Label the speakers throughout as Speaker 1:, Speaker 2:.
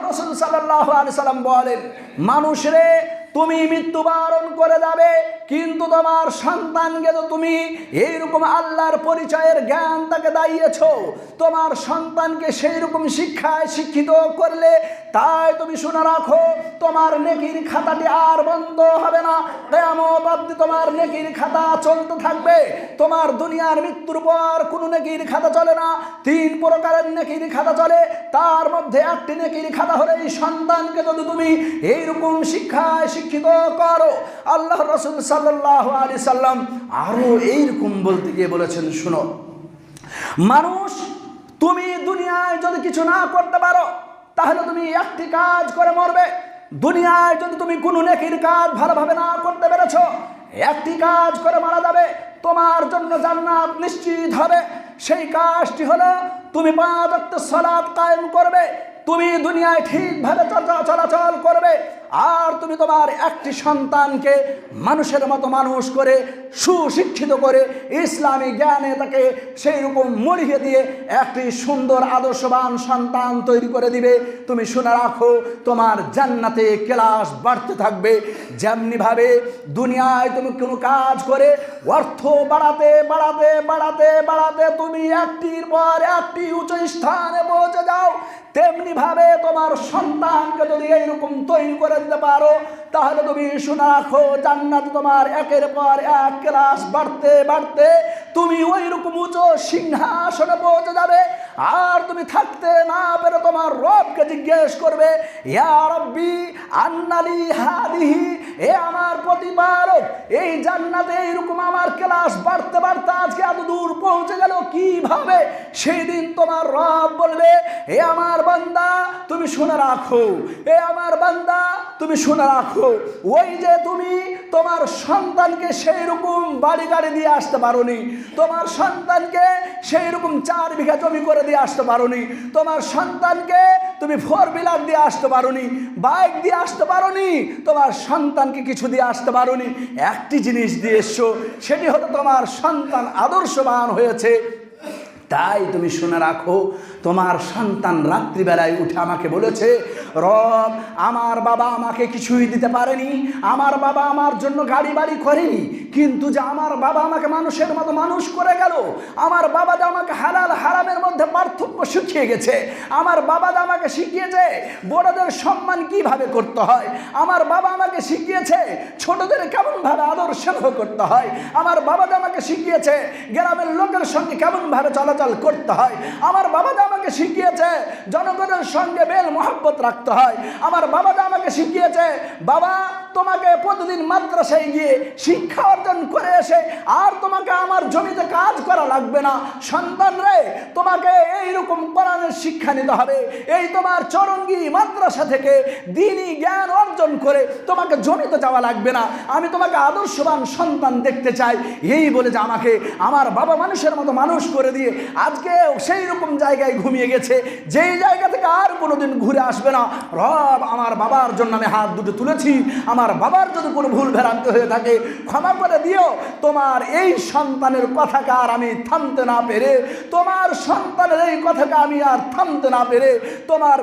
Speaker 1: রসুল সাল্লাহ আলি সাল্লাম বলেন মানুষরে তুমি মৃত্যুবরণ করে যাবে কিন্তু তোমার সন্তানকে তো তুমি এইরকম আল্লাহর পরিচয়ের জ্ঞান তাকে দাইয়েছ। তোমার সন্তানকে সেই রকম শিক্ষায় শিক্ষিত করলে তাই তুমি শুনে রাখো, তোমার নেকির খাতাটি আর বন্ধ হবে না। কেমন অব্দি তোমার নেকির খাতা চলতে থাকবে। তোমার দুনিয়ার মৃত্যুর পর কোনো নেকির খাতা চলে না। তিন প্রকারের নেকির খাতা চলে। তার মধ্যে একটি নেকির খাতা হলে এই সন্তানকে যদি তুমি এইরকম শিক্ষায় শিক্ষিত করো আল্লাহ রসুল সাল্লাম আরও এইরকম বলতে গিয়ে বলেছেন, শুনো, মানুষ, তুমি দুনিয়ায় যদি কিছু না করতে পারো, তাহলে তুমি একটি কাজ করে মরবে। দুনিয়ায় যদি তুমি কোনো নেকির কাজ ভালোভাবে না করতে পেরেছ, একটি কাজ করে মারা যাবে। তোমার জন্য জান্নাত নিশ্চিত হবে। সেই কাজটি হলো তুমি পাঁচ সলাৎ কায়েম করবে। তুমি দুনিয়ায় ঠিকভাবে চলা- চলাচল করবে, আর তুমি তোমার একটি সন্তানকে মানুষের মতো মানুষ করে, সুশিক্ষিত করে, ইসলামী জ্ঞানে তাকে সেই রকম মরিয়ে দিয়ে একটি সুন্দর আদর্শবান সন্তান তৈরি করে দিবে। তুমি শুনে রাখো, তোমার জান্নাতে ক্লাস বাড়তে থাকবে। যেমনিভাবে দুনিয়ায় তুমি কোনো কাজ করে, অর্থ বাড়াতে বাড়াতে বাড়াতে বাড়াতে তুমি একটির পর একটি উচ্চ স্থানে পৌঁছে যাও। তেমনি ভাবে তোমার সন্তানকে যদি এইরকম তৈরি করে দিতে পারো, তাহলে তুমি শোনাখো জান্নাত তোমার একের পর এক ক্লাস বাড়তে বাড়তে তুমি ওই রকম উঁচু সিংহাসনে পৌঁছে যাবে। আর তুমি থাকতে না পেরে তোমার রবকে জিজ্ঞেস করবে, ইয়া রব্বি আন্নালি হাদিহি এ আমার প্রতিপালক, এই জান্নাতে এইরকম আমার ক্লাস বাড়তে বাড়তে আজকে এত দূর পৌঁছে গেল কীভাবে? সেই দিন তোমার রব বলবে এ আমার বান্দা, তুমি শুনে রাখো। এ আমার বান্দা তুমি শুনে রাখো, ওই যে তুমি তোমার সন্তানকে সেই রকম বাড়ি গাড়ি দিয়ে আসতে পারোনি, তোমার সন্তানকে সেই রকম চার বিঘা জমি করে দিয়ে আসতে পারোনি, তোমার সন্তানকে তুমি ফোর হুইলার দিয়ে আসতে পারোনি বাইক দিয়ে আসতে পারোনি, তোমার সন্তানকে কিছু দিয়ে আসতে পারোনি। একটি জিনিস দিয়ে এসছো, সেটি হলো তোমার সন্তান আদর্শবান হয়েছে। তাই তুমি শুনে রাখো, তোমার সন্তান রাত্রিবেলায় উঠে আমাকে বলেছে, রব, আমার বাবা আমাকে কিছুই দিতে পারেনি, আমার বাবা আমার জন্য গাড়ি বাড়ি করেনি, কিন্তু যে আমার বাবা আমাকে মানুষের মতো মানুষ করে গেল, আমার বাবা যে আমাকে হালাল হারামের মধ্যে পার্থক্য শিখিয়ে গেছে, আমার বাবা যে আমাকে শিখিয়েছে বড়দের সম্মান কীভাবে করতে হয়, আমার বাবা আমাকে শিখিয়েছে ছোটদের কেমনভাবে আদর স্নেহ করতে হয়, আমার বাবা যে আমাকে শিখিয়েছে গ্রামের লোকের সঙ্গে কেমনভাবে চলাচল করতে হয়। আমার বাবা যে আমাকে শিখিয়েছে জনগণের সঙ্গে বেল মহব্বত রাখতে হয়। আমার বাবা যে আমাকে শিখিয়েছে, বাবা, তোমাকে প্রতিদিন মাদ্রাসায় গিয়ে শিক্ষা অর্জন করে এসে আর তোমাকে আমার জমিতে কাজ করা লাগবে না। সন্তান রে, তোমাকে এইরকম কোরআনের শিক্ষা নিতে হবে। এই তোমার চরঙ্গি মাদ্রাসা থেকে দিনই জ্ঞান অর্জন করে তোমাকে জমিতে যাওয়া লাগবে না। আমি তোমাকে আদর্শবান সন্তান দেখতে চাই। এই বলে যে আমাকে আমার বাবা মানুষের মতো মানুষ করে দিয়ে আজকে সেই রকম জায়গায় ঘুমিয়ে গেছে। যেই জায়গা থেকে আর কোনোদিন ঘুরে আসবে না। রব আমার বাবার জন্য আমি হাত দুটো তুলেছি। আমার বাবার যদি কোনো ভুল ভ্রান্তি হয়ে থাকে, ক্ষমা করে দিও। তোমার এই সন্তানের কথাকে আর আমি থামতে না পেরে, তোমার সন্তানের এই কথাকে আমি আর থামতে না পেরে, তোমার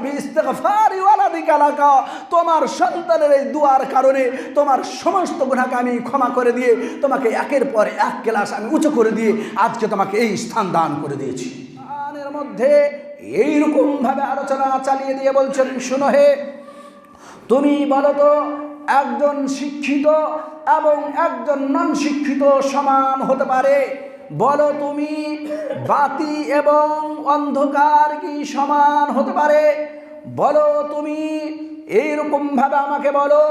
Speaker 1: তোমার সন্তানের এই দুয়ার কারণে, তোমার সমস্ত গুণাকে আমি ক্ষমা করে দিয়ে, তোমাকে একের পর এক ক্লাস আমি উঁচু করে দিয়ে আজকে তোমাকে এই স্থান দান করে দিয়েছি। গানের মধ্যে এইরকম ভাবে আলোচনা চালিয়ে দিয়ে বলছেন, শুনো হে, তুমি বলো তো, একজন শিক্ষিত এবং একজন নন শিক্ষিত সমান হতে পারে? বলো তুমি, বাতি এবং অন্ধকার কি সমান হতে পারে? বলো তুমি, এইরকম ভাবে আমাকে বলো,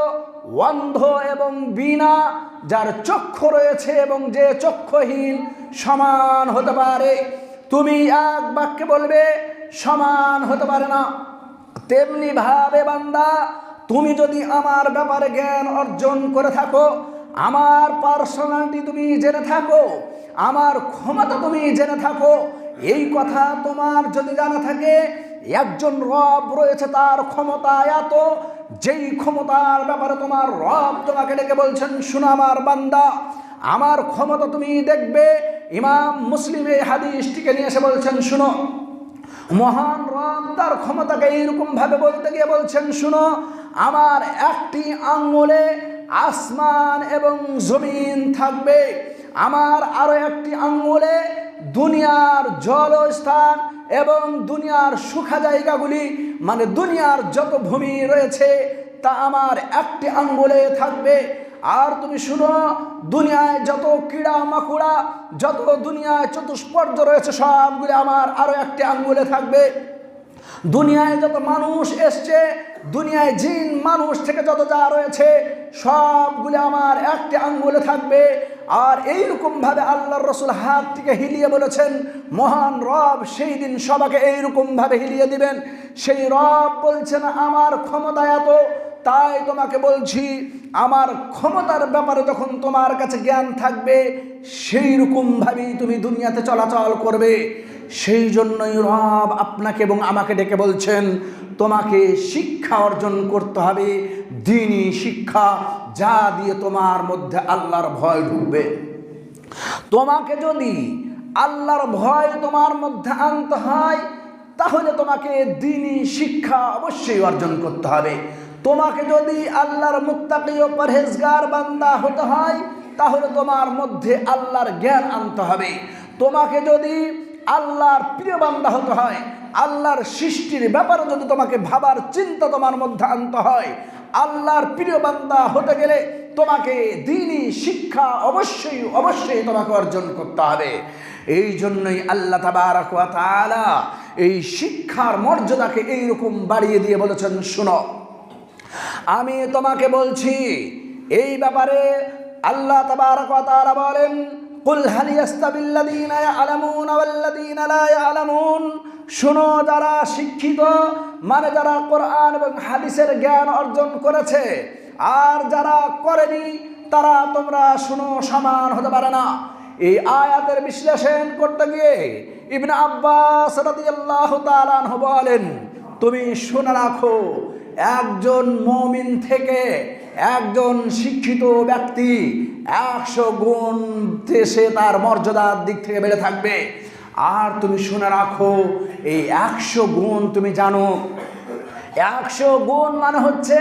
Speaker 1: অন্ধ এবং বিনা যার চক্ষু রয়েছে এবং যে চক্ষুহীন সমান হতে পারে। তুমি এক বাক্যে বলবে, সমান হতে পারে না। তেমনি ভাবে বান্দা, তুমি যদি আমার ব্যাপারে জ্ঞান অর্জন করে থাকো, আমার পার্সোনালিটি তুমি জেনে থাকো, আমার ক্ষমতা তুমি জেনে থাকো, এই কথা তোমার যদি জানা থাকে, একজন রব রয়েছে তার ক্ষমতা এত, যেই ক্ষমতার ব্যাপারে তোমার রব তোমাকে ডেকে বলছেন, শোনো আমার বান্দা, আমার ক্ষমতা তুমি দেখবে ইমাম মুসলিম এই হাদিসটিকে নিয়ে এসে বলছেন, শুনো, মহান রব তার ক্ষমতাকে এইরকম ভাবে বলতে গিয়ে বলছেন, শুনো, আমার একটি আঙ্গুলে আসমান এবং জমিন থাকবে। আমার আরও একটি আঙ্গুলে দুনিয়ার জলস্থান এবং দুনিয়ার সুখা জায়গাগুলি মানে দুনিয়ার যত ভূমি রয়েছে, তা আমার একটি আঙ্গুলে থাকবে। আর তুমি শুনো, দুনিয়ায় যত ক্রীড়া মাকুড়া যত দুনিয়ায় চতুষ্পর্য রয়েছে, সবগুলি আমার আরও একটি আঙ্গুলে থাকবে। দুনিয়ায় যত মানুষ এসছে, দুনিয়ায় জিন, মানুষ থেকে যত যা রয়েছে, সবগুলি আমার একটি আঙ্গুলে থাকবে। আর এইরকম ভাবে আল্লাহর রসুল হাত থেকে হিলিয়ে বলেছেন, মহান রব সেই দিন সবাকে এইরকম ভাবে হিলিয়ে দিবেন। সেই রব বলছেন, আমার ক্ষমতা এত তাই তোমাকে বলছি, আমার ক্ষমতার ব্যাপারে যখন তোমার কাছে জ্ঞান থাকবে সেই রকমভাবেই তুমি দুনিয়াতে চলাচল করবে। সেই জন্যই রব আপনাকে এবং আমাকে ডেকে বলছেন, তোমাকে শিক্ষা অর্জন করতে হবে, দিনই শিক্ষা, যা দিয়ে তোমার মধ্যে আল্লাহর ভয় ঢুকবে। তোমাকে যদি আল্লাহর ভয় তোমার মধ্যে আনতে হয়, তাহলে তোমাকে দিনই শিক্ষা অবশ্যই অর্জন করতে হবে। তোমাকে যদি আল্লাহর মুক্তাকি ও পরহেজগার বান্দা হতে হয়, তাহলে তোমার মধ্যে আল্লাহর জ্ঞান আনতে হবে। তোমাকে যদি আল্লাহর প্রিয় বান্দা হতে হয়, আল্লাহর সৃষ্টির ব্যাপারে যদি তোমাকে ভাবার চিন্তা তোমার মধ্যে আনতে হয়, আল্লাহর প্রিয় বান্দা হতে গেলে তোমাকে দিনই শিক্ষা অবশ্যই অবশ্যই তোমাকে অর্জন করতে হবে। এই জন্যই আল্লাহ তাবারাক ওয়া তাআলা এই শিক্ষার মর্যাদাকে এইরকম বাড়িয়ে দিয়ে বলেছেন, শুনো আমি তোমাকে বলছি, এই ব্যাপারে আল্লাহ তাবারাক বলেন, কুল হাল ইয়াস্তাবিল্লাযীনা ইয়ালামুন ওয়াল্লাযীনা লা ইয়ালামুন? শুনো, যারা শিক্ষিত মানে যারা কোরআন এবং হাদিসের জ্ঞান অর্জন করেছে, আর যারা করেনি, তারা তোমরা শুনো, সমান হতে পারে না। এই আয়াতের বিশ্লেষণ করতে গিয়ে ইবনে আব্বাস রাদিয়াল্লাহু তাআলা বলেন, তুমি শুনে রাখো একজন মমিন থেকে একজন শিক্ষিত ব্যক্তি একশো গুণ সে তার মর্যাদার দিক থেকে বেড়ে থাকবে। আর তুমি শুনে রাখো, এই একশো গুণ তুমি জানো। একশো গুণ মানে হচ্ছে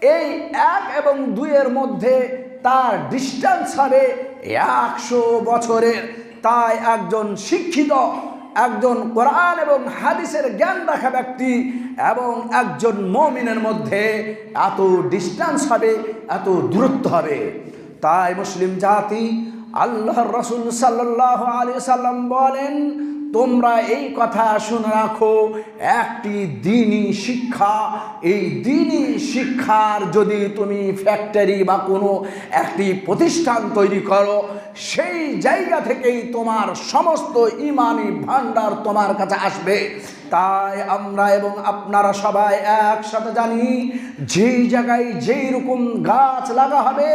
Speaker 1: এই এক এবং দুইয়ের মধ্যে তার ডিস্টেন্স হবে একশো বছরের। তাই একজন শিক্ষিত, একজন কোরআন এবং হাদিসের জ্ঞান রাখা ব্যক্তি এবং একজন মমিনের মধ্যে এত ডিস্টান্স হবে, এত দূরত্ব হবে। তাই মুসলিম জাতি, আল্লাহর রসুল সাল্লাহ আলী সাল্লাম বলেন তোমরা এই কথা শুনে রাখো, একটি দিনই শিক্ষা। এই দিনই শিক্ষার যদি তুমি ফ্যাক্টরি বা কোনো একটি প্রতিষ্ঠান তৈরি করো, সেই জায়গা থেকেই তোমার সমস্ত ইমানি ভাণ্ডার তোমার কাছে আসবে। তাই আমরা এবং আপনারা সবাই একসাথে জানি, যেই জায়গায় যেই রকম গাছ লাগা হবে,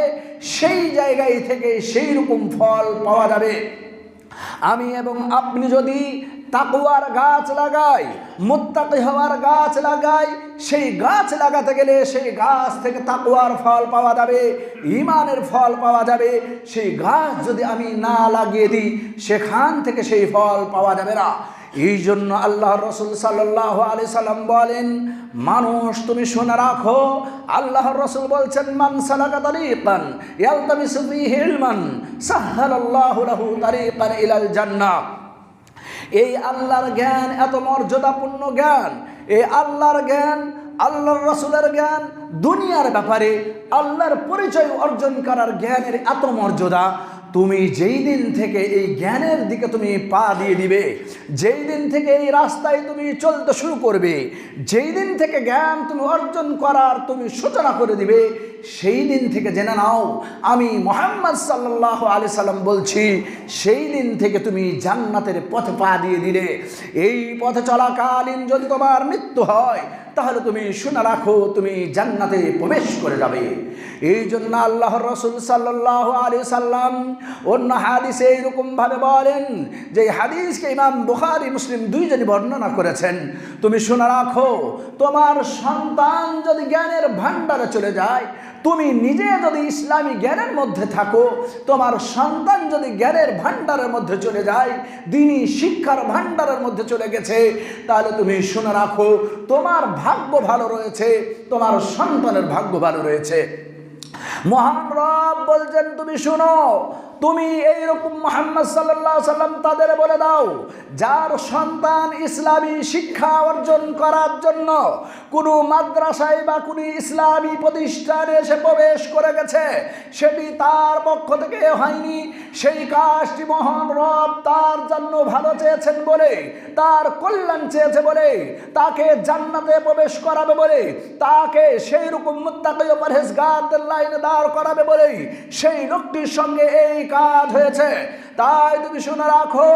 Speaker 1: সেই জায়গায় থেকে সেই রকম ফল পাওয়া যাবে। আমি এবং আপনি যদি তাকুয়ার গাছ লাগাই, মুত্তাকি হওয়ার গাছ লাগাই, সেই গাছ লাগাতে গেলে সেই গাছ থেকে তাকুয়ার ফল পাওয়া যাবে ইমানের ফল পাওয়া যাবে। সেই গাছ যদি আমি না লাগিয়ে দিই, সেখান থেকে সেই ফল পাওয়া যাবে না। এই জন্য আল্লাহ রসুল সাল্লাহ আলি সাল্লাম বলেন, মানুষ তুমি শুনে রাখো, আল্লাহর রসুল বলছেন, মান সালাকা তারিকান, ইয়ালতামিসু ফীহি সাহহালাল্লাহু লাহু তারিকান ইলাল জান্নাহ। এই আল্লাহর জ্ঞান, এত মর্যাদাপূর্ণ জ্ঞান, এই আল্লাহর জ্ঞান, আল্লাহর রসুলের জ্ঞান, দুনিয়ার ব্যাপারে আল্লাহর পরিচয় অর্জন করার জ্ঞানের এত মর্যাদা, তুমি যেই দিন থেকে এই জ্ঞানের দিকে তুমি পা দিয়ে দিবে, যেই দিন থেকে এই রাস্তায় তুমি চলতে শুরু করবে, যেই দিন থেকে জ্ঞান তুমি অর্জন করার তুমি সূচনা করে দিবে সেই দিন থেকে জেনে নাও, আমি মোহাম্মদ সাল্লাহ আলি সাল্লাম বলছি, সেই দিন থেকে তুমি জান্নাতের পথে পা দিয়ে দিলে। এই পথে চলাকালীন যদি তোমার মৃত্যু হয়, তাহলে তুমি শুনে রাখো, তুমি জান্নাতে প্রবেশ করে যাবে। এই জন্য আল্লাহ রসুল সাল্লাহ আলী সাল্লাম অন্য হাদিসে এইরকম ভাবে বলেন যে হাদিসকে ইমাম বুখারি, মুসলিম দুইজনই বর্ণনা করেছেন। তুমি শুনে রাখো, তোমার সন্তান যদি জ্ঞানের ভাণ্ডারে চলে যায় তুমি নিজে যদি ইসলামী জ্ঞানের মধ্যে থাকো, তোমার সন্তান যদি জ্ঞানের ভাণ্ডারের মধ্যে চলে যায় দিনই শিক্ষার ভাণ্ডারের মধ্যে চলে গেছে, তাহলে তুমি শুনে রাখো, তোমার ভাগ্য ভালো রয়েছে, তোমার সন্তানের ভাগ্য ভালো রয়েছে। মহান রব বলছেন, তুমি শুনো তুমি এইরকম মোহাম্মদ সাল্লাহ সাল্লাম তাদের বলে দাও, যার সন্তান ইসলামী শিক্ষা অর্জন করার জন্য কোনো মাদ্রাসায় বা কোনো ইসলামী প্রতিষ্ঠানে এসে প্রবেশ করে গেছে, সেটি তার পক্ষ থেকে হয়নি। সেই কাজটি মহান রব তার জন্য ভালো চেয়েছেন বলে, তার কল্যাণ চেয়েছে বলে, তাকে জান্নাতে প্রবেশ করাবে বলে, তাকে সেই রকম মুত্তাকি পরহেজগারদের লাইনে দাঁড় করাবে বলে, সেই লোকটির সঙ্গে এই কাজ হয়েছে। তাই তুমি শুনে রাখো,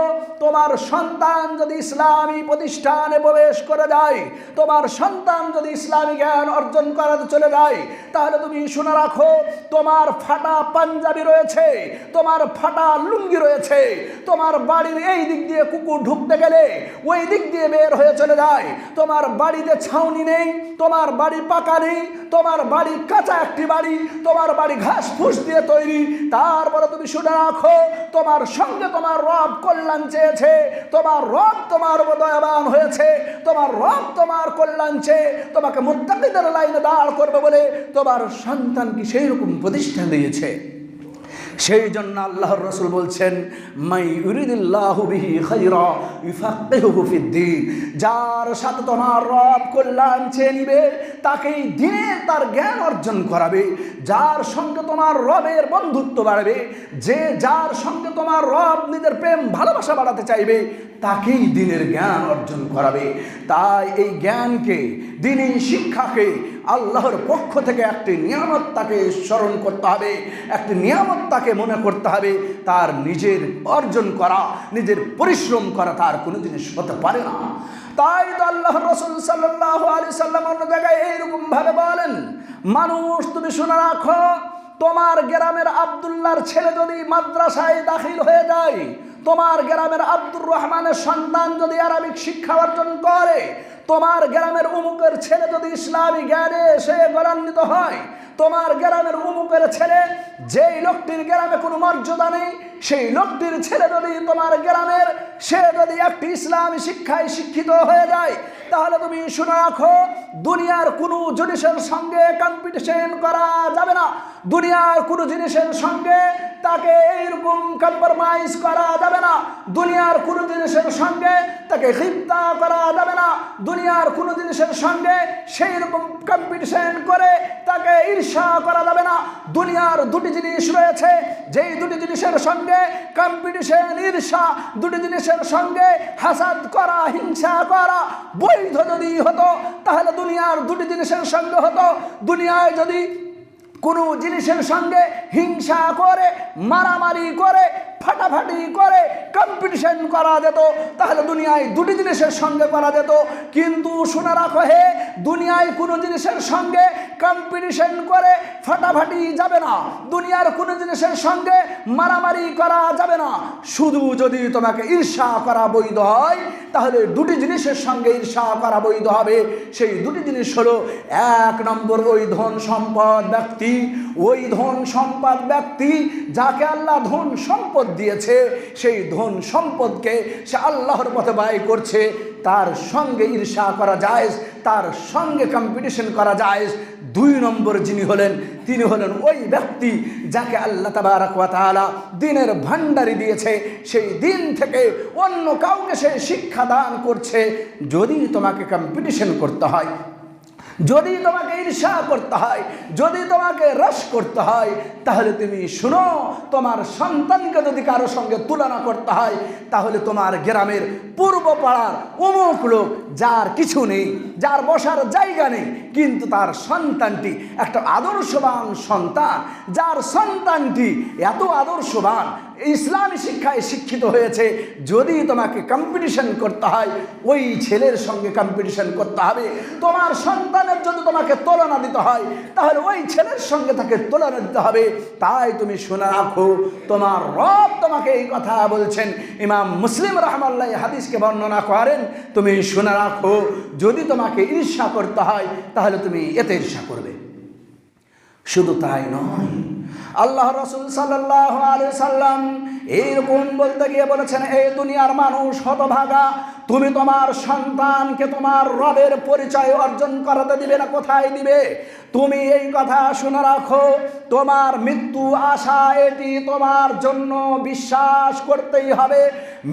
Speaker 1: তোমার সন্তান যদি ইসলামী প্রতিষ্ঠানে প্রবেশ করে যায়, তোমার সন্তান যদি ইসলামী জ্ঞান অর্জন করাতে চলে যায়, তাহলে তুমি শুনে রাখো, তোমার ফাটা পাঞ্জাবি রয়েছে, তোমার ফাটা লুঙ্গি রয়েছে, তোমার বাড়ির এই দিক দিয়ে কুকুর ঢুকতে গেলে ওই দিক দিয়ে বের হয়ে চলে যায়। তোমার বাড়িতে ছাউনি নেই, তোমার বাড়ি পাকা নেই, তোমার বাড়ি কাঁচা একটি বাড়ি, তোমার বাড়ি ঘাস ফুস দিয়ে তৈরি। তারপরে তুমি শুনে রাখো, তোমার সঙ্গে তোমার রব কল্যাণ চেয়েছে, তোমার রব তোমার দয়াবান হয়েছে, তোমার রব তোমার কল্যাণ চেয়ে তোমাকে মুত্তাকিদের লাইনে দাঁড় করবে বলে তোমার সন্তানকে সেই রকম প্রতিষ্ঠা দিয়েছে। সেই জন্য আল্লাহর রসুল বলছেন, মাই ইউরিদুল্লাহ বিহি খাইরা ইফাক্কিহুহু ফিদ্দিন যার সাথে তোমার রব কল্যাণ চেয়ে নিবে, তাকেই দিনে তার জ্ঞান অর্জন করাবে। যার সঙ্গে তোমার রবের বন্ধুত্ব বাড়বে, যে যার সঙ্গে তোমার রব নিজের প্রেম ভালোবাসা বাড়াতে চাইবে তাকেই দিনের জ্ঞান অর্জন করাবে। তাই এই জ্ঞানকে, দিনই শিক্ষাকে আল্লাহর পক্ষ থেকে একটি নিয়ামত তাকে স্মরণ করতে হবে, একটি নিয়ামত তাকে মনে করতে হবে। তার নিজের অর্জন করা, নিজের পরিশ্রম করা তার কোনো জিনিস হতে পারে না। তাই তো আল্লাহ রসুল সাল্লাহ আলি সাল্লাম অন্য জায়গায় এইরকম ভাবে বলেন, মানুষ তুমি শুনে রাখো, তোমার গ্রামের আবদুল্লাহর ছেলে যদি মাদ্রাসায় দাখিল হয়ে যায় তোমার গ্রামের আব্দুর রহমানের সন্তান যদি আরবিক শিক্ষা অর্জন করে, তোমার গ্রামের উমুকের ছেলে যদি ইসলামী জ্ঞানে সে গরান্বিত হয় তোমার গ্রামের উমুকের ছেলে, যেই লোকটির গ্রামে কোনো মর্যাদা নেই, সেই লোকটির ছেলে যদি তোমার গ্রামের, সে যদি একটি ইসলামী শিক্ষায় শিক্ষিত হয়ে যায়, তাহলে তুমি শুনে রাখো, দুনিয়ার কোনো জিনিসের সঙ্গে কম্পিটিশন করা যাবে না। দুনিয়ার কোনো জিনিসের সঙ্গে তাকে এইরকম কম্প্রোমাইজ করা যাবে না। দুনিয়ার কোনো জিনিসের সঙ্গে তাকে হিপ্তা করা যাবে না। দুনিয়ার কোনো জিনিসের সঙ্গে সেই রকম কম্পিটিশন করে তাকে ঈর্ষা করা যাবে না। দুনিয়ার দুটি জিনিস রয়েছে। যেই দুটি জিনিসের সঙ্গে কম্পিটিশন ঈর্ষা, দুটি জিনিসের সঙ্গে হাসাদ করা, হিংসা করা বৈধ যদি হতো, তাহলে দুনিয়ার দুটি জিনিসের সঙ্গে হতো। দুনিয়ায় যদি কোনো জিনিসের সঙ্গে হিংসা করে, মারামারি করে ফাটাফাটি করে কম্পিটিশন করা যেত, তাহলে দুনিয়ায় দুটি জিনিসের সঙ্গে করা যেত। কিন্তু শুনে রাখো হে, দুনিয়ায় কোনো জিনিসের সঙ্গে কম্পিটিশন করে ফাটাফাটি যাবে না। দুনিয়ার কোনো জিনিসের সঙ্গে মারামারি করা যাবে না। শুধু যদি তোমাকে ঈর্ষা করা বৈধ হয়, তাহলে দুটি জিনিসের সঙ্গে ঈর্ষা করা বৈধ হবে। সেই দুটি জিনিস হলো, এক নম্বর ওই ধন সম্পদ ব্যক্তি। ওই ধন সম্পদ ব্যক্তি যাকে আল্লাহ ধন সম্পদ দিয়েছে, সেই ধন সম্পদকে সে আল্লাহর পথে ব্যয় করছে। তার সঙ্গে ঈর্ষা করা যায় তার সঙ্গে কম্পিটিশন করা যায় দুই নম্বর যিনি হলেন, তিনি হলেন ওই ব্যক্তি যাকে আল্লাহ তাবারকালা দিনের ভাণ্ডারি দিয়েছে। সেই দিন থেকে অন্য কাউকে সে শিক্ষা দান করছে। যদি তোমাকে কম্পিটিশন করতে হয় যদি তোমাকে ঈর্ষা করতে হয়, যদি তোমাকে রস করতে হয়, তাহলে তুমি শুনো, তোমার সন্তানকে যদি কারও সঙ্গে তুলনা করতে হয়, তাহলে তোমার গ্রামের পূর্ব পাড়ার অমুক লোক যার কিছু নেই, যার বসার জায়গা নেই, কিন্তু তার সন্তানটি একটা আদর্শবান সন্তান, যার সন্তানটি এত আদর্শবান ইসলামী শিক্ষায় শিক্ষিত হয়েছে, যদি তোমাকে কম্পিটিশন করতে হয়, ওই ছেলের সঙ্গে কম্পিটিশন করতে হবে। তোমার সন্তানের যদি তোমাকে তুলনা দিতে হয়, তাহলে ওই ছেলের সঙ্গে তাকে তুলনা দিতে হবে। তাই তুমি শুনে রাখো, তোমার রব তোমাকে এই কথা বলছেন। ইমাম মুসলিম রহমাল্লাহ হাদিসকে বর্ণনা করেন, তুমি শুনে রাখো, যদি তোমাকে ঈর্ষা করতে হয়, তাহলে তুমি এতে ঈর্ষা করবে। শুধু তাই নয়। আল্লাহ রসুল সাল্লাহ আলু সাল্লাম এইরকম বলতে গিয়ে বলেছেন এই দুনিয়ার মানুষ হতভাগা। তুমি তোমার সন্তানকে তোমার রবের পরিচয় অর্জন করাতে দিবে না, কোথায় দিবে? তুমি এই কথা শুনে রাখো, তোমার মৃত্যু আশা এটি তোমার জন্য বিশ্বাস করতেই হবে।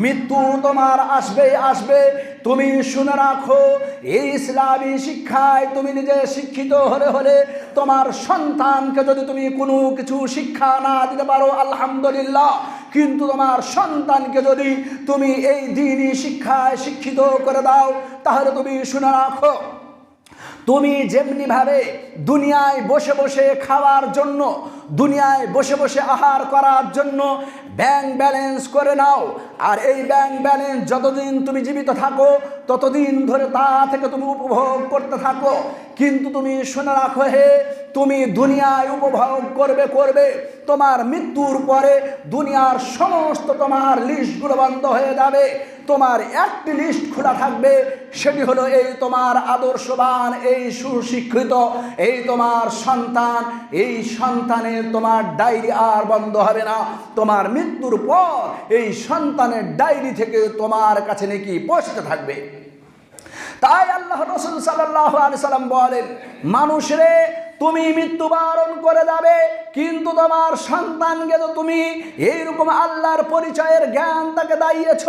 Speaker 1: মৃত্যু তোমার আসবে আসবে। তুমি শুনে রাখো, এই ইসলামী শিক্ষায় তুমি নিজে শিক্ষিত হলে হলে তোমার সন্তানকে যদি তুমি কোনো কিছু শিক্ষা না দিতে পারো, আলহামদুলিল্লাহ। কিন্তু তোমার সন্তানকে যদি তুমি এই দিনই শিক্ষায় শিক্ষিত করে দাও, তাহলে তুমি শুনে রাখো, তুমি যেমনিভাবে দুনিয়ায় বসে বসে খাওয়ার জন্য, দুনিয়ায় বসে বসে আহার করার জন্য ব্যাংক ব্যালেন্স করে নাও, আর এই ব্যাংক ব্যালেন্স যতদিন তুমি জীবিত থাকো, ততদিন ধরে তা থেকে তুমি উপভোগ করতে থাকো। কিন্তু তুমি শুনে রাখো, হে তুমি দুনিয়ায় উপভোগ করবে করবে। তোমার মৃত্যুর পরে দুনিয়ার সমস্ত তোমার লিস্টগুলো বন্ধ হয়ে যাবে। তোমার একটি লিস্ট খোলা থাকবে, সেটি হলো এই তোমার আদর্শবান, এই সুশিক্ষিত, এই তোমার সন্তান। এই সন্তানের তোমার ডায়েরি আর বন্ধ হবে না। তোমার মৃত্যুর পর এই সন্তানের ডায়েরি থেকে তোমার কাছে নাকি পৌঁছতে থাকবে। তাই আল্লাহ রসুল সাল্লাহ আলি সাল্লাম বলেন, মানুষরে তুমি মৃত্যুবরণ করে যাবে, কিন্তু তোমার সন্তানকে তো তুমি এইরকম আল্লাহর পরিচয়ের জ্ঞান তাকে দাঁড়িয়েছ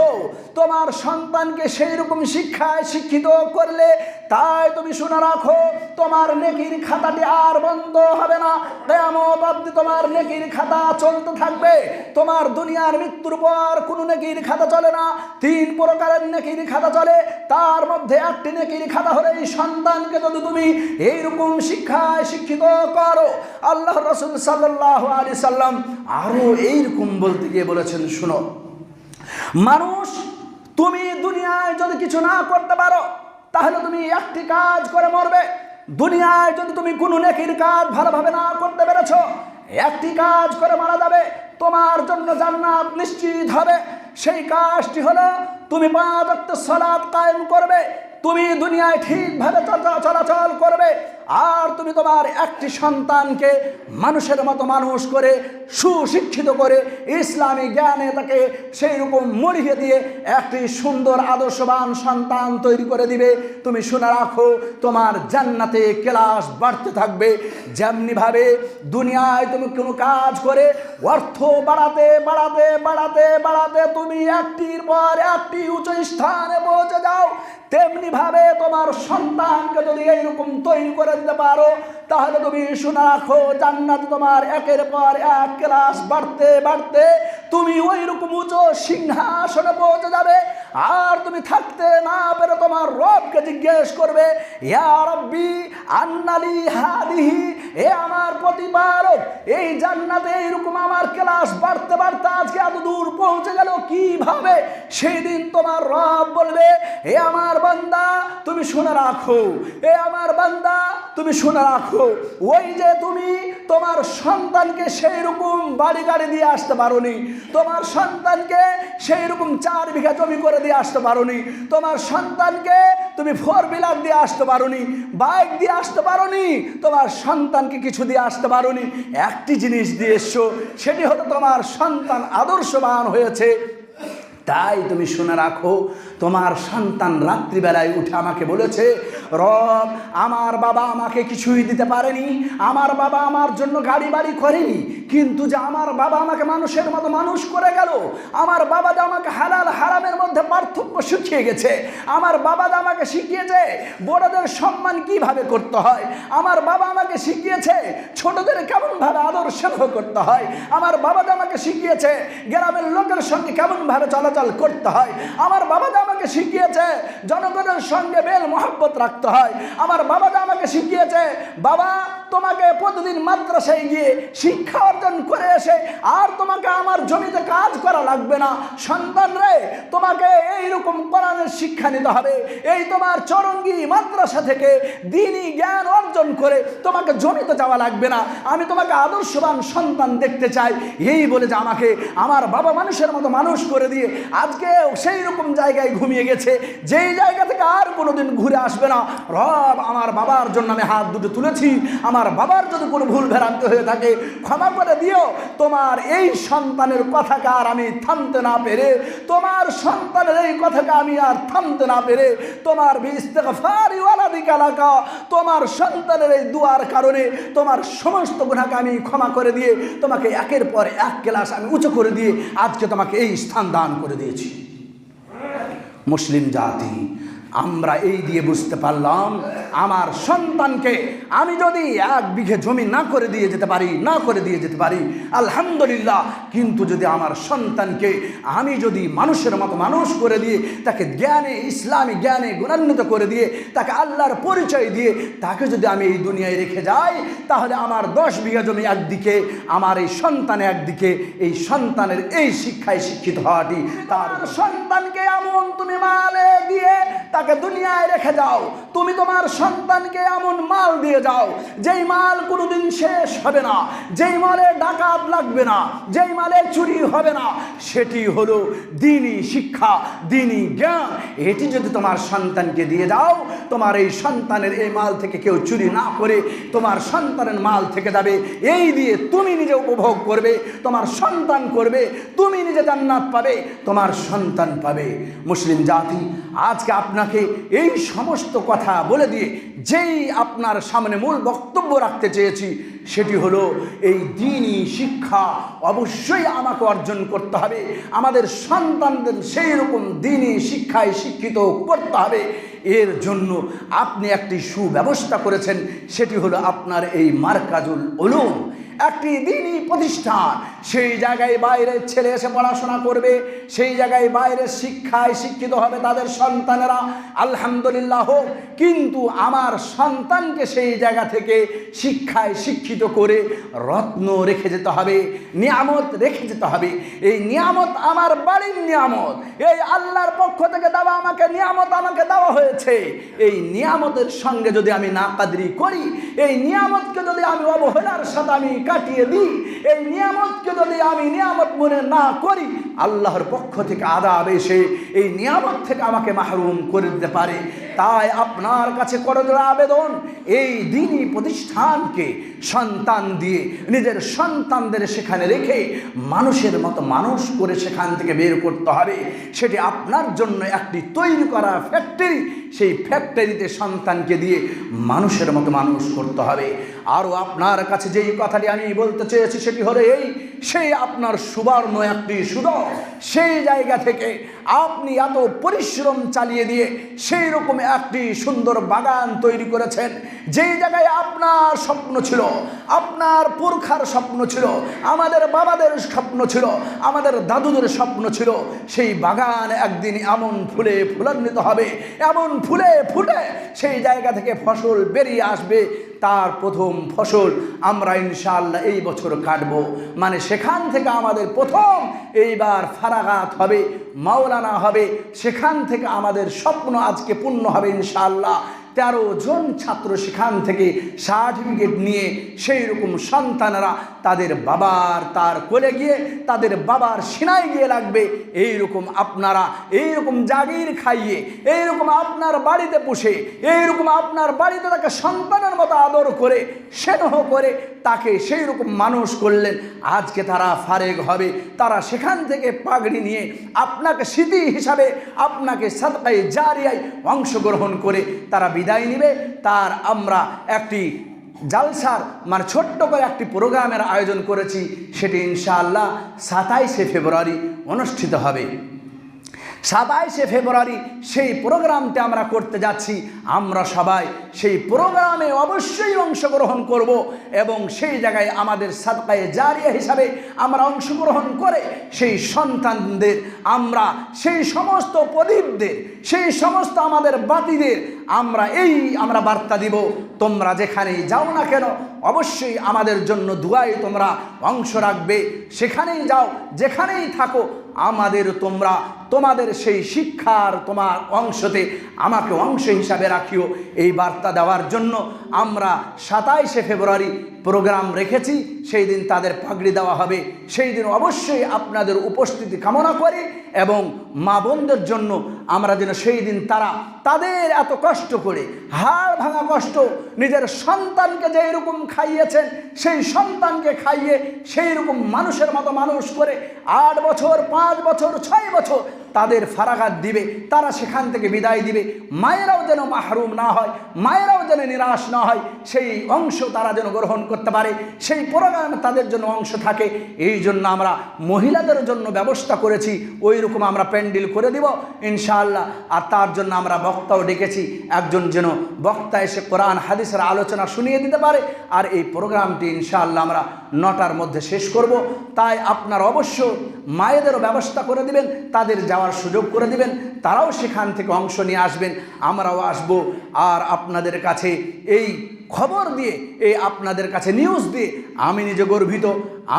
Speaker 1: তোমার সন্তানকে সেই রকম শিক্ষায় শিক্ষিত করলে তাই তুমি শুনে রাখো, তোমার নেকির খাতাটি আর বন্ধ হবে না। কেয়ামত অব্দি তোমার নেকির খাতা চলতে থাকবে। তোমার দুনিয়ার মৃত্যুর পর কোনো নেকির খাতা চলে না। তিন প্রকারের নেকির খাতা চলে। তার মধ্যে একটি নেকির খাতা হলে এই সন্তানকে যদি তুমি এইরকম শিক্ষায় শিক্ষিত করো। আল্লাহ রসুল সাল্লাহ আলি সাল্লাম আরও এইরকম বলতে গিয়ে বলেছেন, শুনো। মানুষ, তুমি দুনিয়ায় যদি কিছু না করতে পারো তাহলে তুমি একটি কাজ করে মরবে। দুনিয়ায় যদি তুমি কোনো নেকির কাজ ভালোভাবে না করতে পেরেছ, একটি কাজ করে মারা যাবে। তোমার জন্য জান্নাত নিশ্চিত হবে। সেই কাজটি হলো তুমি পাঁচ সলাৎ কায়েম করবে। তুমি দুনিয়ায় ঠিকভাবে চলা- চলাচল করবে, আর তুমি তোমার একটি সন্তানকে মানুষের মতো মানুষ করে, সুশিক্ষিত করে, ইসলামী জ্ঞানে তাকে সেই রকম মরিয়ে দিয়ে একটি সুন্দর আদর্শবান সন্তান তৈরি করে দিবে। তুমি শুনে রাখো, তোমার জান্নাতে ক্লাস বাড়তে থাকবে। যেমনিভাবে দুনিয়ায় তুমি কোনো কাজ করে অর্থ বাড়াতে বাড়াতে বাড়াতে বাড়াতে তুমি একটির পর একটি উঁচু স্থানে পৌঁছে যাও তেমনি ভাবে তোমার সন্তানকে যদি এইরকম তৈরি করে দিতে পারো, তাহলে তুমি শুনে রাখো, জান্নাত তোমার একের পর এক ক্লাস বাড়তে বাড়তে তুমি ওই রকম উঁচু সিংহাসনে পৌঁছে যাবে। আর তুমি থাকতে না তোমার রবকে জিজ্ঞেস করবে রব্বি, আন্নালি হাদিহি এ আমার প্রতিপালক, এই জান্নাতে এইরকম আমার ক্লাস বাড়তে বাড়তে আজকে এত দূর পৌঁছে গেল কীভাবে? সেই দিন তোমার রব বলবে, এ আমার বান্দা, তুমি শুনে রাখো, এ আমার বান্দা, তুমি শুনে রাখো, ওই যে তুমি তোমার সন্তানকে সেই রকম বাড়ি গাড়ি দিয়ে আসতে পারোনি, তোমার সন্তানকে সেই রকম চার বিঘা জমি করে দিয়ে আসতে পারোনি, তোমার সন্তানকে তুমি ফোর বিলার দিয়ে আসতে পারোনি, বাইক দিয়ে আসতে পারোনি, তোমার সন্তানকে কিছু দিয়ে আসতে পারোনি। একটি জিনিস দিয়ে এসছো, সেটি হলো তোমার সন্তান আদর্শবান হয়েছে। তাই তুমি শুনে রাখো, তোমার সন্তান রাত্রিবেলায় উঠে আমাকে বলেছে, রব, আমার বাবা আমাকে কিছুই দিতে পারেনি, আমার বাবা আমার জন্য গাড়ি বাড়ি করেনি কিন্তু যে আমার বাবা আমাকে মানুষের মতো মানুষ করে গেল, আমার বাবা যে আমাকে হালাল হারামের মধ্যে পার্থক্য শিখিয়ে গেছে, আমার বাবা যে আমাকে শিখিয়েছে বড়দের সম্মান কীভাবে করতে হয়, আমার বাবা আমাকে শিখিয়েছে ছোটদের কেমনভাবে আদর স্নেহ করতে হয়, আমার বাবা যে আমাকে শিখিয়েছে গ্রামের লোকের সঙ্গে কেমনভাবে চলাচল করতে হয়, আমার বাবা যে আমাকে শিখিয়েছে জনগণের সঙ্গে বেল মহব্বত রাখতে হয়, আমার বাবা যে আমাকে শিখিয়েছে, বাবা তোমাকে প্রতিদিন মাদ্রাসায় গিয়ে শিক্ষা অর্জন করে এসে আর তোমাকে আমার জমিতে কাজ করা লাগবে না। সন্তান রে, তোমাকে এইরকম কোরআনের শিক্ষা নিতে হবে। এই তোমার চরঙ্গি মাদ্রাসা থেকে দিনই জ্ঞান অর্জন করে তোমাকে জমিতে যাওয়া লাগবে না। আমি তোমাকে আদর্শবান সন্তান দেখতে চাই। এই বলে যে আমাকে আমার বাবা মানুষের মতো মানুষ করে দিয়ে আজকে সেই রকম জায়গায় ঘুমিয়ে গেছে। যেই জায়গা থেকে আর কোনোদিন ঘুরে আসবে না। রব আমার বাবার জন্য আমি হাত দুটো তুলেছি। আমার বাবার যদি কোনো ভুল ভ্রান্ত হয়ে থাকে, ক্ষমা করে দিও, তোমার এই সন্তানের কথাকে আর আমি থামতে না পেরে, তোমার সন্তানের এই কথাকে আমি আর থামতে না পেরে, তোমার তোমার সন্তানের এই দুয়ার কারণে তোমার সমস্ত গুণাকে আমি ক্ষমা করে দিয়ে, তোমাকে একের পর এক ক্লাস আমি উঁচু করে দিয়ে আজকে তোমাকে এই স্থান দান করে দিয়েছি। মুসলিম জাতি আমরা এই দিয়ে বুঝতে পারলাম, আমার সন্তানকে আমি যদি এক বিঘে জমি না করে দিয়ে যেতে পারি, না করে দিয়ে যেতে পারি, আলহামদুলিল্লাহ। কিন্তু যদি আমার সন্তানকে আমি যদি মানুষের মতো মানুষ করে দিয়ে, তাকে জ্ঞানে, ইসলামী জ্ঞানে গুণান্বিত করে দিয়ে, তাকে আল্লাহর পরিচয় দিয়ে, তাকে যদি আমি এই দুনিয়ায় রেখে যাই, তাহলে আমার দশ বিঘা জমি একদিকে, আমার এই সন্তানে একদিকে, এই সন্তানের এই শিক্ষায় শিক্ষিত হওয়াটি, তার সন্তানকে এমন তুমি মালে দিয়ে তাকে দুনিয়ায় রেখে যাও। তুমি তোমার সন্তানকে এমন মাল দিয়ে যাও, যেই মাল কোনোদিন শেষ হবে না, যেই মালে ডাকাত লাগবে না, যেই মালে চুরি হবে না, সেটি হলো দিনই শিক্ষা, দিনই জ্ঞান। এটি যদি তোমার সন্তানকে দিয়ে দাও তোমার এই সন্তানের এই মাল থেকে কেউ চুরি না করে, তোমার সন্তানের মাল থেকে যাবে। এই দিয়ে তুমি নিজে উপভোগ করবে, তোমার সন্তান করবে, তুমি নিজে জান্নাত পাবে, তোমার সন্তান পাবে। মুসলিম জাতি, আজকে আপনাকে এই সমস্ত কথা বলে দিয়ে যেই আপনার সামনে মূল বক্তব্য রাখতে চেয়েছি, সেটি হলো এই দিনই শিক্ষা অবশ্যই আমাকে অর্জন করতে হবে। আমাদের সন্তানদের সেই রকম দিনই শিক্ষায় শিক্ষিত করতে হবে। এর জন্য আপনি একটি সুব্যবস্থা করেছেন, সেটি হলো আপনার এই মার্কাজুল উলুম। একটি দিনই প্রতিষ্ঠান। সেই জায়গায় বাইরের ছেলে এসে পড়াশোনা করবে, সেই জায়গায় বাইরের শিক্ষায় শিক্ষিত হবে তাদের সন্তানেরা। আলহামদুলিল্লাহ হোক, কিন্তু আমার সন্তানকে সেই জায়গা থেকে শিক্ষায় শিক্ষিত করে রত্ন রেখে যেতে হবে, নিয়ামত রেখে যেতে হবে। এই নিয়ামত আমার বাড়ির নিয়ামত। এই আল্লাহর পক্ষ থেকে দেওয়া আমাকে নিয়ামত আমাকে দেওয়া হয়েছে। এই নিয়ামতের সঙ্গে যদি আমি নাকাদরি করি, এই নিয়ামতকে যদি আমি অবহেলার সাথে আমি কাটিয়ে দিই। এই নিয়ামতকে যদি আমি নিয়ামত মনে না করি, আল্লাহর পক্ষ থেকে আদাব এসে এই নিয়ামত থেকে আমাকে মাহরুম করে দিতে পারে। তাই আপনার কাছে করজোর আবেদন, এই দিনই প্রতিষ্ঠানকে সন্তান দিয়ে নিজের সন্তানদের সেখানে রেখে মানুষের মতো মানুষ করে সেখান থেকে বের করতে হবে। সেটি আপনার জন্য একটি তৈরি করা ফ্যাক্টরি সেই ফ্যাক্টরিতে সন্তানকে দিয়ে মানুষের মতো মানুষ করতে হবে। আরও আপনার কাছে যেই কথাটি আমি বলতে চেয়েছি সেটি হলো এই সেই আপনার সুবর্ণ একটি সুদর সেই জায়গা থেকে আপনি এত পরিশ্রম চালিয়ে দিয়ে সেই রকম একটি সুন্দর বাগান তৈরি করেছেন। যেই জায়গায় আপনার স্বপ্ন ছিল আপনার পুরখার স্বপ্ন ছিল, আমাদের বাবাদের স্বপ্ন ছিল, আমাদের দাদুদের স্বপ্ন ছিল, সেই বাগান একদিন এমন ফুলে ফুলান্বিত হবে, এমন ফুলে ফুলে সেই জায়গা থেকে ফসল বেরিয়ে আসবে, তার প্রথম ফসল আমরা ইনশাআল্লাহ এই বছর কাটবো। মানে সেখান থেকে আমাদের প্রথম এইবার ফারাগাত হবে, মাওলানা হবে, সেখান থেকে আমাদের স্বপ্ন আজকে পূর্ণ হবে ইনশাআল্লাহ। তেরো জন ছাত্র সেখান থেকে সার্টিফিকেট নিয়ে সেই রকম সন্তানেরা তাদের বাবার তার কোলে গিয়ে তাদের বাবার সিনাই গিয়ে লাগবে, এই রকম আপনারা, এই রকম জাগির খাইয়ে, এই রকম আপনার বাড়িতে পুষে, এই রকম আপনার বাড়িতে তাকে সন্তানের মতো আদর করে, স্নেহ করে তাকে সেই রকম মানুষ করলেন, আজকে তারা ফারেক হবে। তারা সেখান থেকে পাগড়ি নিয়ে আপনাকে স্মৃতি হিসাবে, আপনাকে সাদকাই জারিয়ায় অংশগ্রহণ করে তারা বিদায় নিবে। তার আমরা একটি জালসার মানে ছোট্ট করে একটি প্রোগ্রামের আয়োজন করেছি। সেটি ইনশাআল্লাহ সাতাইশে ফেব্রুয়ারি অনুষ্ঠিত হবে। সাতাইশে ফেব্রুয়ারি সেই প্রোগ্রামটা আমরা করতে যাচ্ছি। আমরা সবাই সেই প্রোগ্রামে অবশ্যই অংশগ্রহণ করব এবং সেই জায়গায় আমাদের সাদকায়ে জারিয়া হিসাবে আমরা অংশগ্রহণ করে সেই সন্তানদের, আমরা সেই সমস্ত প্রদীপদের, সেই সমস্ত আমাদের বাতিদের আমরা এই আমরা বার্তা দিব। তোমরা যেখানেই যাও না কেন, অবশ্যই আমাদের জন্য দুয়ায় তোমরা অংশ রাখবে। সেখানেই যাও, যেখানেই থাকো আমাদের তোমরা, তোমাদের সেই শিক্ষার তোমার অংশতে আমাকে অংশ হিসাবে রাখিও। এই বার্তা দেওয়ার জন্য আমরা সাতাইশে ফেব্রুয়ারি প্রোগ্রাম রেখেছি। সেই দিন তাদের পাগড়ি দেওয়া হবে। সেই দিন অবশ্যই আপনাদের উপস্থিতি কামনা করি এবং মা বোনদের জন্য আমরা যেন সেই দিন তারা তাদের এত কষ্ট করে, হাড় ভাঙা কষ্ট নিজের সন্তানকে যে এরকম খাইয়েছেন, সেই সন্তানকে খাইয়ে সেই রকম মানুষের মতো মানুষ করে আট বছর, পাঁচ বছর, ছয় বছর তাদের ফারাগাত দিবে, তারা সেখান থেকে বিদায় দিবে। মায়েরাও যেন মাহরুম না হয়, মায়েরাও যেন নিরাশ না হয়, সেই অংশ তারা যেন গ্রহণ করতে পারে, সেই প্রোগ্রামে তাদের জন্য অংশ থাকে। এই জন্য আমরা মহিলাদের জন্য ব্যবস্থা করেছি ওই রকম আমরা প্যান্ডেল করে দিব, ইনশাআল্লাহ। আর তার জন্য আমরা বক্তাও ডেকেছি, একজন যেন বক্তা এসে কোরআন, হাদিসের আলোচনা শুনিয়ে দিতে পারে, আর এই প্রোগ্রামটি ইনশাআল্লাহ আমরা নটার মধ্যে শেষ করব। তাই আপনার অবশ্য মায়েদেরও ব্যবস্থা করে দিবেন, তাদের যাওয়ার সুযোগ করে দিবেন, তারাও সেখান থেকে অংশ নিয়ে আসবেন। আমরাও আসব আর আপনাদের কাছে এই খবর দিয়ে, এই আপনাদের কাছে নিউজ দিয়ে আমি নিজে গর্বিত।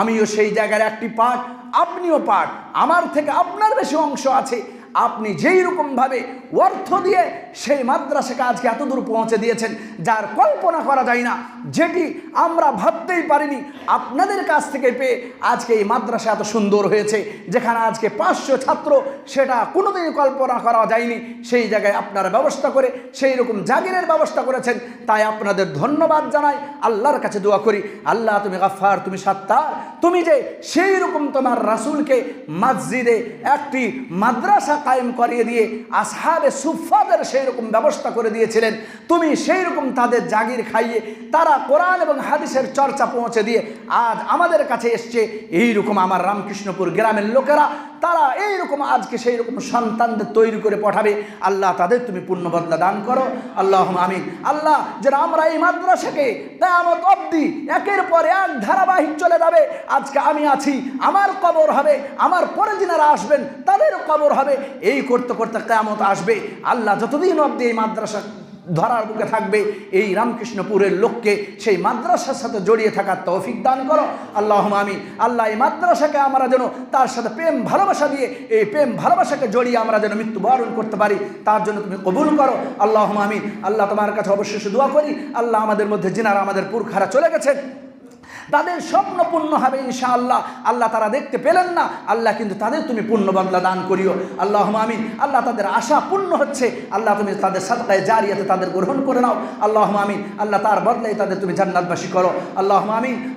Speaker 1: আমিও সেই জায়গার একটি পার্ট, আপনিও পার্ট। আমার থেকে আপনার বেশি অংশ আছে। আপনি যেই রকমভাবে অর্থ দিয়ে সেই মাদ্রাসাকে আজকে এত দূর পৌঁছে দিয়েছেন, যার কল্পনা করা যায় না, যেটি আমরা ভাবতেই পারিনি, আপনাদের কাছ থেকে পেয়ে আজকে এই মাদ্রাসা এত সুন্দর হয়েছে, যেখানে আজকে পাঁচশো ছাত্র, সেটা কোনোদিন কল্পনা করা যায়নি, সেই জায়গায় আপনারা ব্যবস্থা করে, সেই রকম জাগিরের ব্যবস্থা করেছেন, তাই আপনাদের ধন্যবাদ জানাই, আল্লাহর কাছে দোয়া করি, আল্লাহ তুমি গাফার তুমি সাত্তার, তুমি যে সেই রকম তোমার রাসুলকে মসজিদে একটি মাদ্রাসা কায়েম করিয়ে দিয়ে আসহাবে সুফাদের সেই রকম ব্যবস্থা করে দিয়েছিলেন। তুমি সেই রকম তাদের জাগির খাইয়ে তারা কোরআন এবং হাদিসের চর্চা পৌঁছে দিয়ে আজ আমাদের কাছে এসছে। এই রকম আমার রামকৃষ্ণপুর গ্রামের লোকেরা তারা এই রকম আজকে সেই রকম সন্তানদের তৈরি করে পাঠাবে। আল্লাহ তাদের তুমি পূর্ণ বদলা দান করো। আল্লাহ আমিন। আল্লাহ, যেন আমরা এই মাদ্রাসাকে কেয়ামত অব্দি একের পর এক ধারাবাহিক চলে যাবে। আজকে আমি আছি, আমার কবর হবে, আমার পরে যিনারা আসবেন তাদেরও কবর হবে। এই করতে করতে কেয়ামত আসবে। আল্লাহ যতদিন অব্দি এই মাদ্রাসা ধরার বুকে থাকবে। এই রামকৃষ্ণপুরের লোককে সেই মাদ্রাসার সাথে জড়িয়ে থাকার তৌফিক দান করো। আল্লাহ আমি আল্লাহ এই মাদ্রাসাকে আমরা যেন তার সাথে প্রেম, ভালোবাসা দিয়ে এই প্রেম, ভালোবাসাকে জড়িয়ে আমরা যেন মৃত্যুবরণ করতে পারি, তার জন্য তুমি কবুল করো। আল্লাহ আমি আল্লাহ তোমার কাছে অবশ্যই দোয়া করি। আল্লাহ আমাদের মধ্যে জিনারা আমাদের পুরখারা চলে গেছেন তাদের স্বপ্ন পূর্ণ হবে ইনশাআল্লাহ। আল্লাহ তারা দেখতে পেলেন না। আল্লাহ কিন্তু তাদের তুমি পূর্ণ বাংলা দান করিও। আল্লাহ আমিন। আল্লাহ তাদের আশা পূর্ণ হচ্ছে। আল্লাহ তুমি তাদের সাদকায় জারিয়াতে তাদের গ্রহণ করে নাও। আল্লাহ আমিন। আল্লাহ তার বদলাই তাদের তুমি জান্নাতবাসী করো। আল্লাহ আমিন।